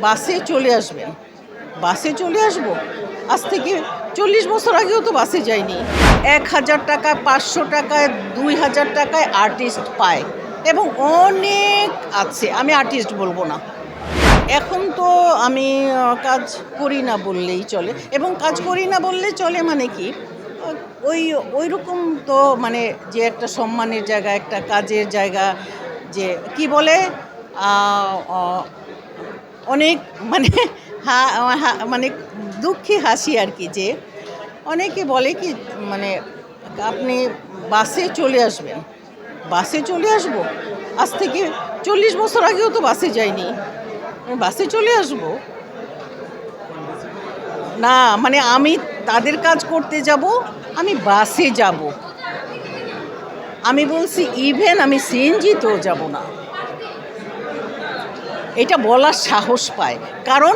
বাসে চলে আসবেন। বাসে চলে আসব? আজ থেকে চল্লিশ বছর আগেও তো বাসে যাইনি। এক হাজার টাকায়, পাঁচশো টাকায়, দুই হাজার টাকায় আর্টিস্ট পায়। এবং অনেক আছে, আমি আর্টিস্ট বলব না। এখন তো আমি কাজ করি না বললেই চলে। এবং কাজ করি না বললে চলে মানে কি? ওই ওই রকম তো মানে যে একটা সম্মানের জায়গা, একটা কাজের জায়গা, যে কি বলে? অনেক মানে হা মানে দুঃখী হাসি আর কি যে অনেকে বলে কি মানে আপনি বাসে চলে আসবেন। বাসে চলে আসব? আজ থেকে চল্লিশ বছর আগেও তো বাসে যাইনি। বাসে চলে আসব? না মানে আমি তাদের কাজ করতে যাব, আমি বাসে যাব। আমি বলছি ইভেন আমি সিএনজিতেও যাব না। এটা বলার সাহস পায়। কারণ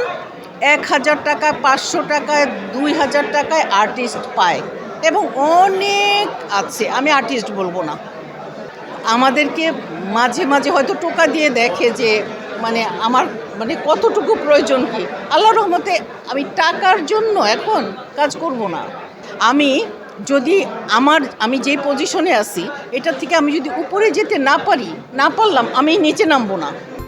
এক হাজার টাকায় পাঁচশো টাকায়, দুই হাজার টাকায় আর্টিস্ট পায় এবং অনেক আছে। আমি আর্টিস্ট বলব না। আমাদেরকে মাঝে মাঝে হয়তো টোকা দিয়ে দেখে যে মানে আমার মানে কতটুকু প্রয়োজন কি? আল্লাহ রহমতে আমি টাকার জন্য এখন কাজ করব না। আমি যদি আমার, আমি যে পজিশনে আছি এটা থেকে আমি যদি উপরে যেতে না পারি, না পারলাম, আমি নিচে নামবো না।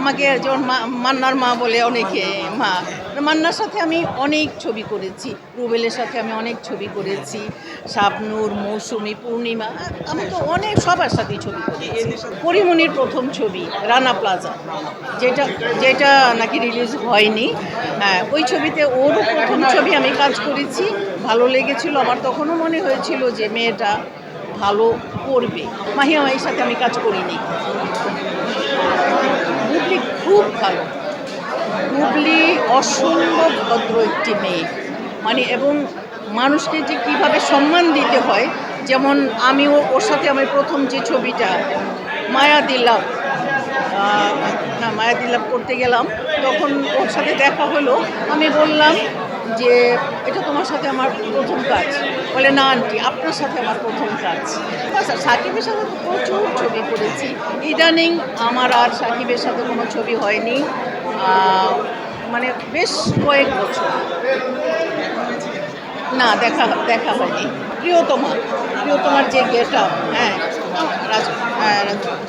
আমাকে যেমন মান্নার মা বলে অনেকে, মা। মান্নার সাথে আমি অনেক ছবি করেছি, রুবেলের সাথে আমি অনেক ছবি করেছি, শাবনূর, মৌসুমি, পূর্ণিমা, আমি তো অনেক সবার সাথেই ছবি করেছি। পরিমণির প্রথম ছবি, রানা প্লাজা, যেটা যেটা নাকি রিলিজ হয়নি। হ্যাঁ ওই ছবিতে ওরও প্রথম ছবি আমি কাজ করেছি, ভালো লেগেছিল। আমার তখনও মনে হয়েছিল যে মেয়েটা ভালো করবে। মাহিয়া মাহির সাথে আমি কাজ করিনি। বুবলি খুব ভালো। বুবলি অসম্ভব ভদ্র একটি মেয়ে। মানে এবং মানুষকে যে কীভাবে সম্মান দিতে হয়, যেমন আমিও ওর সাথে আমার প্রথম যে ছবিটা, মায়া দিলাম না মায়া দিলাম করতে গেলাম। তখন ওর সাথে দেখা হলো। আমি বললাম যে এটা তোমার সাথে আমার প্রথম কাজ। বলে না আন্টি আপনার সাথে আমার প্রথম কাজ। সাকিবের সাথে প্রচুর ছবি করেছি। ইদানিং আমার আর সাকিবের সাথে কোনো ছবি হয়নি। মানে বেশ কয়েক বছর। না দেখা দেখা হয়নি। প্রিয়তমা প্রিয়তমার যে গেট আপ হ্যাঁ,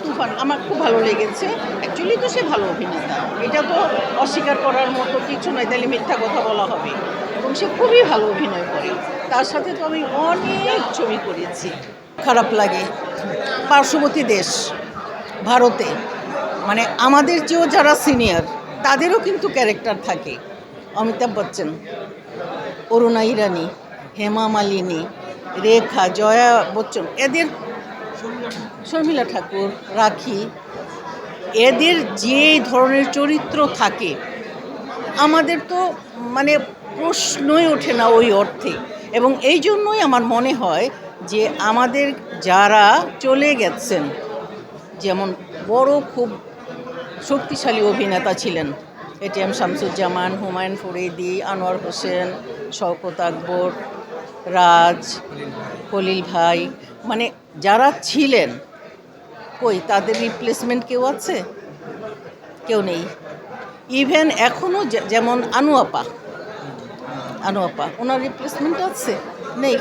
তুফান, আমার খুব ভালো লেগেছে। অ্যাকচুয়ালি তো সে ভালো অভিনেতা। এটা তো অস্বীকার করার মতো কিছু নয় তাহলে মিথ্যা কথা বলা হবে। এবং সে খুবই ভালো অভিনয় করে। তার সাথে তো আমি অনেক ছবি করেছি। খারাপ লাগে। পার্শ্ববর্তী দেশ, ভারতে মানে আমাদের চেয়েও যারা সিনিয়র তাদেরও কিন্তু ক্যারেক্টার থাকে। অমিতাভ বচ্চন, অরুণা ইরানি, হেমা মালিনী, রেখা, জয়া বচ্চন, এদের শর্মিলা ঠাকুর, রাখি, এদের যে ধরনের চরিত্র থাকে, আমাদের তো মানে প্রশ্নই ওঠে না ওই অর্থে। এবং এই জন্যই আমার মনে হয় যে আমাদের যারা চলে গেছেন, যেমন বড় খুব শক্তিশালী অভিনেতা ছিলেন এটিএম শামসুজ্জামান, হুমায়ুন ফরিদি, আনোয়ার হোসেন, শওকত আকবর রাজ কলিল ভাই মানে যারা ছিলেন, কই তাদের রিপ্লেসমেন্ট কেউ আছে? কেউ নেই। ইভেন এখনও যেমন আনুয়াপা আনুয়াপা ওনার রিপ্লেসমেন্ট আছে? নেই।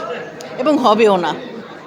এবং হবেও না।